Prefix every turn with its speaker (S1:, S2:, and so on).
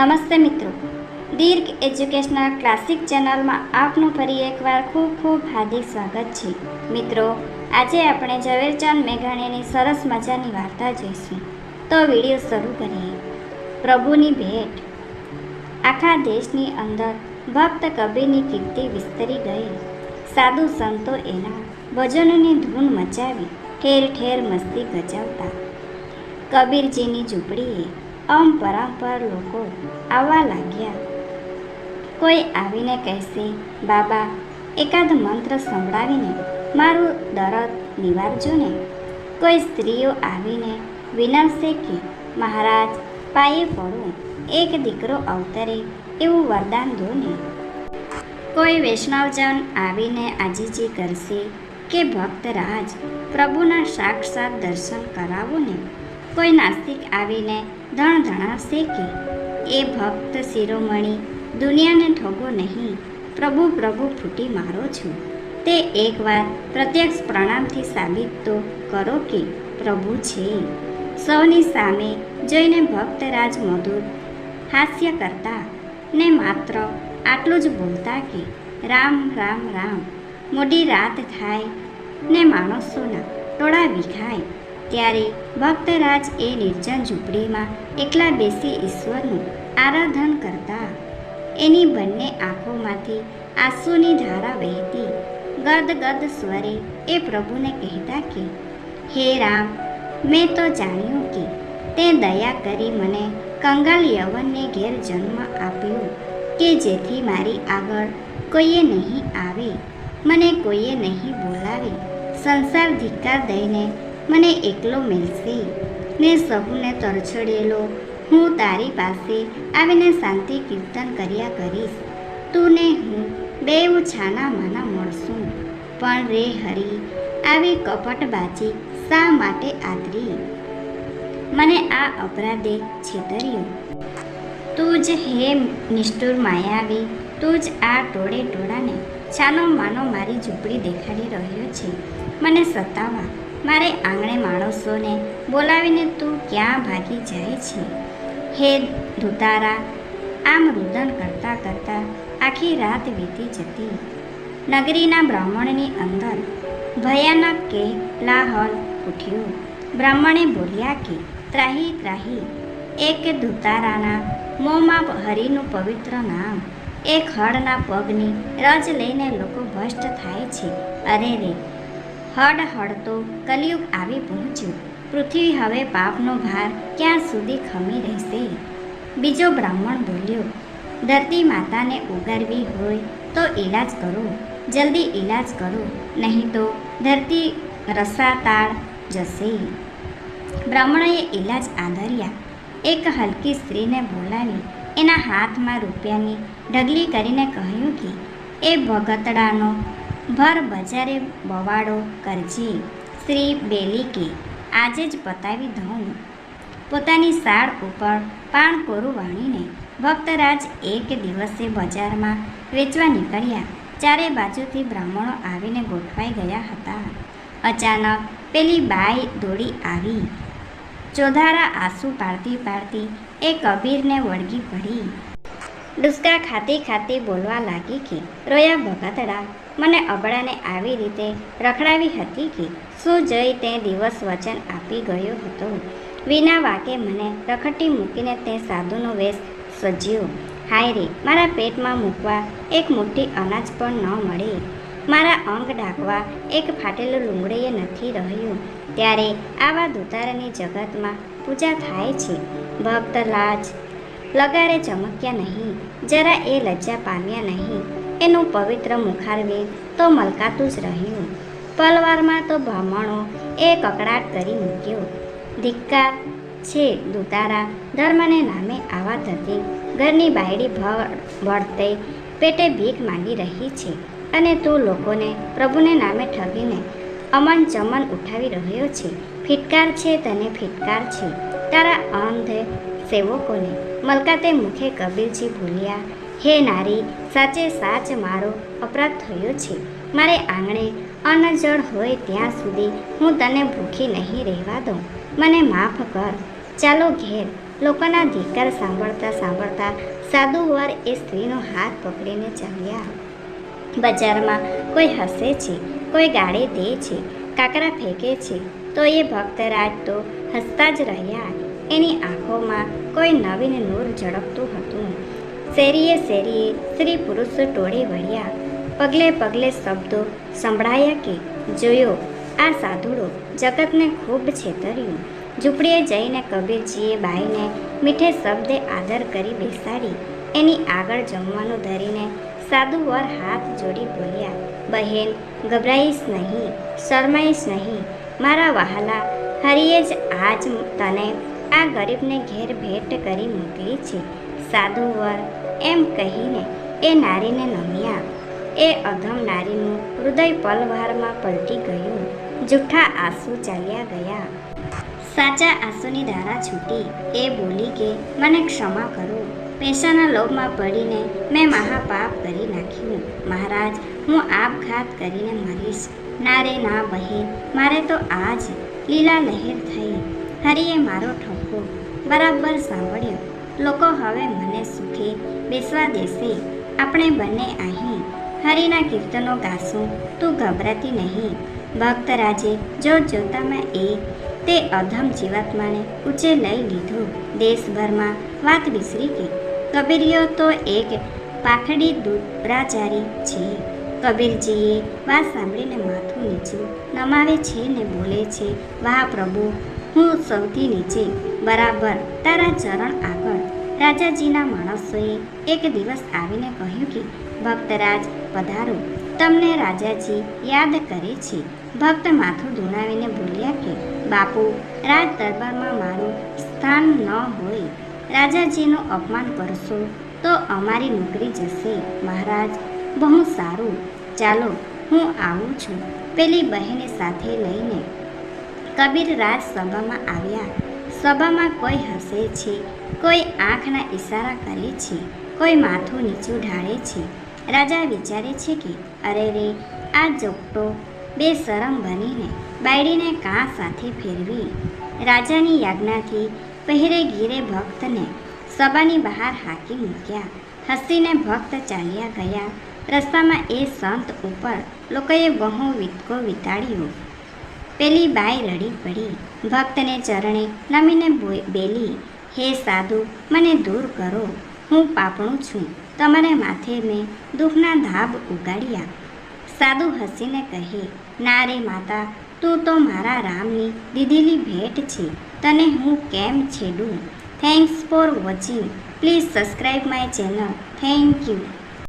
S1: નમસ્તે મિત્રો. દીર્ઘ educational classic ચેનલમાં આપનું ફરી એકવાર ખૂબ ખૂબ હાર્દિક સ્વાગત છે. મિત્રો, આજે આપણે ઝવેરચંદ મેઘાણીની સરસ મજાની વાર્તા જોઈશું. તો વીડિયો શરૂ કરીએ. પ્રભુની ભેટ. આખા દેશની અંદર ભક્ત કબીરની કીર્તિ વિસ્તરી ગઈ. સાધુ સંતો એના ભજનોની ધૂન મચાવી ઠેર ઠેર મસ્તી ગજાવતા. કબીરજીની ઝૂંપડીએ અમ પરંપર લોકો આવવા લાગ્યા. કોઈ આવીને કહેશે, બાબા, એકાદ મંત્ર સંભળાવીને મારું દરદ નિવારજો ને. કોઈ સ્ત્રીઓ આવીને વિનવશે કે, મહારાજ, પાયે પડો, એક દીકરો અવતરે એવું વરદાન દો ને. કોઈ વૈષ્ણવજન આવીને આજીજી કરશે કે, ભક્તરાજ, પ્રભુના સાક્ષાત દર્શન કરાવો ને. કોઈ નાસ્તિક આવીને ધણ ધણાશે કે એ ભક્ત શિરોમણી, દુનિયાને ઠગો નહીં. પ્રભુ પ્રભુ, ફૂટી મારો છું. તે એકવાર પ્રત્યક્ષ પ્રણામથી સાબિત તો કરો કે પ્રભુ છે. સૌની સામે જોઈને ભક્તરાજ મધુર હાસ્ય કરતા ને માત્ર આટલું જ બોલતા કે, રામ રામ રામ. મોડી રાત થાય ને માણસોના ટોળા વિખાય. ત્યારે ભક્તરાજ એ નિર્જન ઝૂંપડીમાં એકલા બેસી ઈશ્વરનું આરાધન કરતા. એની બંને આંખોમાંથી આંસુની ધારા વહેતી ગદ ગદ સ્વરે એ પ્રભુને કહેતા કે, હે રામ, મેં તો જાણ્યું કે તે દયા કરી મને કંગાલ યવનને ઘેર જન્મ આપ્યો, કે જેથી મારી આગળ કોઈએ નહીં આવે, મને કોઈએ નહીં બોલાવે, સંસાર ધિક્કાર દઈને મને એકલો મળશે. ને સહુને તરછડેલો, હું તારી પાસે આવીને શાંતિ કીર્તન કર્યા કરીશ. તું ને હું બેઉ છાના માના મળશું. પણ રે હરી, આવી કપટબાજી શા માટે આદરી? મને આ અપરાધે છેતર્યું. તું જ હે નિષ્ઠુર માયાવી, તું જ આ ટોળે ટોળાને છાનો માનો મારી ઝૂંપડી દેખાડી રહ્યો છે. મને સતાવા મારે આંગણે માણસોને બોલાવીને તું ક્યાં ભાગી જાય છે? હે ધુતારા, આમ રુદન કરતાં કરતાં આખી રાત વીતી જતી. નગરીના બ્રાહ્મણની અંદર ભયાનક કે લાહલ ઉઠ્યો. બ્રાહ્મણે બોલ્યા કે, ત્રાહી ત્રાહી, એક ધુતારાના મોંમાં હરિનું પવિત્ર નામ, એક હળના પગની રજ લઈને લોકો ભ્રષ્ટ થાય છે. અરે રે હડ હડતો કલયુગ આવી પહોંચ્યું. પૃથ્વી હવે પાપનો ભાર ક્યાં સુધી ખમી રહેશે? બીજો બ્રાહ્મણ બોલ્યો, ધરતી માતાને ઉગારવી હોય તો ઈલાજ કરો. જલ્દી ઈલાજ કરો. નહીં તો ધરતી રસાતાળ જશે. બ્રાહ્મણોએ ઈલાજ આદર્યા એક હલકી સ્ત્રીને બોલાવી, એના હાથમાં રૂપિયાની ઢગલી કરીને કહ્યું કે, એ ભગતડાનો ભર બજારે બવાડો કરજે. શ્રી બેલી કે, આજે જ પતાવી દઉં. પોતાની સાડ ઉપર પાણ કોરું વાણીને ભક્તરાજ એક દિવસે બજારમાં વેચવા નીકળ્યા. ચારે બાજુથી બ્રાહ્મણો આવીને ગોઠવાઈ ગયા હતા. અચાનક પેલી બાઈ દોડી આવી. ચોધારા આંસુ પાડતી પાડતી એ કબીરને વળગી પડી. ડુસકા ખાતી ખાતી બોલવા લાગી કે, રોયા ભગતડા મને અબડાને આવી રીતે રખડાવી હતી કે શું જઈ તે દિવસ વચન આપી ગયો હતો. વિના વાકે મને રખડતી મૂકીને તે સાધુનો વેશ સજ્યો. હાય રે, મારા પેટમાં મૂકવા એક મુઠ્ઠી અનાજ પણ ન મળે. મારા અંગ ઢાંકવા એક ફાટેલું લુંગડીએ નથી રહ્યું. ત્યારે આવા દુતારાની જગતમાં પૂજા થાય છે. ભક્ત લાજ, લગારે ચમક્યા નહીં. જરા એ લજ્જા પામ્યા નહીં. એનું પવિત્ર મુખારવે તો મલકાતું જ રહ્યું. પલવારમાં તો બ્રાહ્મણો એ કકડાટ કરી મૂક્યો. ધિક્કાર છે દુતારા ધર્મને નામે આવા થતી. ઘરની બાયડી ભળ, ભળતે પેટે ભીખ માંગી રહી છે અને તું લોકોને પ્રભુને નામે ઠગીને અમન ચમન ઉઠાવી રહ્યો છે. ફિટકાર છે તને ફિટકાર છે. તારા અંધ સેવકોને મલકાતે મુખે કબીરજી ભૂલ્યા. હે નારી, સાચે સાચ મારો અપરાધ થયો છે. મારે આંગણે અનજળ હોય ત્યાં સુધી હું તને ભૂખી નહીં રહેવા દઉં. મને માફ કર. ચાલો ઘેર. લોકોના ધિકાર સાંભળતા સાંભળતા સાધુ વર એ સ્ત્રીનો હાથ પકડીને ચાલ્યા. બજારમાં કોઈ હસે છે, કોઈ ગાળે દે છે, કાકરા ફેંકે છે, તો એ ભક્તરાજ તો હસતા જ રહ્યા. એની આંખોમાં કોઈ નવીન નૂર ઝળકતું હતું. શેરીએ શેરીએ સ્ત્રી પુરુષ ટોળે વળ્યા. પગલે પગલે શબ્દો સંભળાયા કે, જોયો, આ સાધુડો જગતને ખૂબ છેતર્યું. ઝૂંપડીએ જઈને કબીરજીએ બાઈને મીઠે શબ્દે આદર કરી બેસાડી. એની આગળ જમવાનું ધરીને સાધુ વર હાથ જોડી બોલ્યા, બહેન, ગભરાઈશ નહીં, શરમાઈશ નહીં. મારા વહાલા, હરિએ જ આજ તને આ ગરીબને ઘેર ભેટ કરી મોકલી છે. સાધુ વર એમ કહીને એ નારીને નમ્યા એ અધમ નારીનું હૃદય પલવારમાં પલટી ગયું. જૂઠા આંસુ ચાલ્યા ગયા. સાચા આંસુની ધારા છૂટી. એ બોલી કે, મને ક્ષમા કરો. પૈસાના લોભમાં પડીને મેં મહાપાપ કરી નાખ્યું. મહારાજ, હું આપઘાત કરીને મરીશ. ના રે ના બહેન મારે તો આજ લીલા લહેર થઈ. હરિએ મારો ઠપકો. બરાબર સાંભળ્યો. લોકો હવે મને સુખે બેસવા દેશે. આપણે બંને અહીં. હરિના કીર્તનો ગાશું. તું ગભરાતી નહીં. ભક્તરાજે જો જોતામાં એ તે અધમ જીવાત્માને ઊંચે લઈ લીધો. દેશભરમાં વાત વિસરી કે કબીરીઓ તો એક પાખડી દુરાચારી છે. કબીરજીએ વાત સાંભળીને માથું નીચું નમાવે છે ને બોલે છે, વાહ પ્રભુ, હું સૌથી નીચે. બરાબર, તારા ચરણ આગળ. રાજાજીના માણસોએ એક દિવસ આવીને કહ્યું કે, ભક્તરાજ, પધારો. તમને રાજાજી યાદ કરે છે. ભક્ત માથું ધુણાવીને બોલ્યા કે, બાપુ, રાજ દરબારમાં મારું સ્થાન ન હોય. રાજાજીનું અપમાન કરશો તો અમારી નોકરી જશે. મહારાજ, બહુ સારું. ચાલો, હું આવું છું. પેલી બહેને સાથે લઈને કબીર રાજ સભામાં આવ્યા. સભામાં કોઈ હસે છે કોઈ આંખના ઈશારા કરે છે, કોઈ માથું નીચું ઢાળે છે. રાજા વિચારે છે કે, અરે રે, આ જોગટો બેશરમ બનીને બાયડીને કાં સાથે ફેરવી? રાજાની યાજ્ઞાથી પહેરે ગીરે ભક્તને સભાની બહાર હાકી મૂક્યા. હસીને ભક્ત ચાલ્યા ગયા. રસ્તામાં એ સંત ઉપર લોકોએ બહુ વિતકો વિતાડ્યો. પેલી બાઈ રડી પડી. ભક્તને ચરણે નમીને બેલી હે સાધુ, મને દૂર કરો. હું પાપણું છું. તમારે માથે મેં દુઃખના ધાબ ઉગાડ્યા. સાધુ હસીને કહે, ના રે માતા, તું તો મારા રામની દીધેલી ભેટ છે. તને હું કેમ છેડું? Thanks for watching please subscribe my channel thank you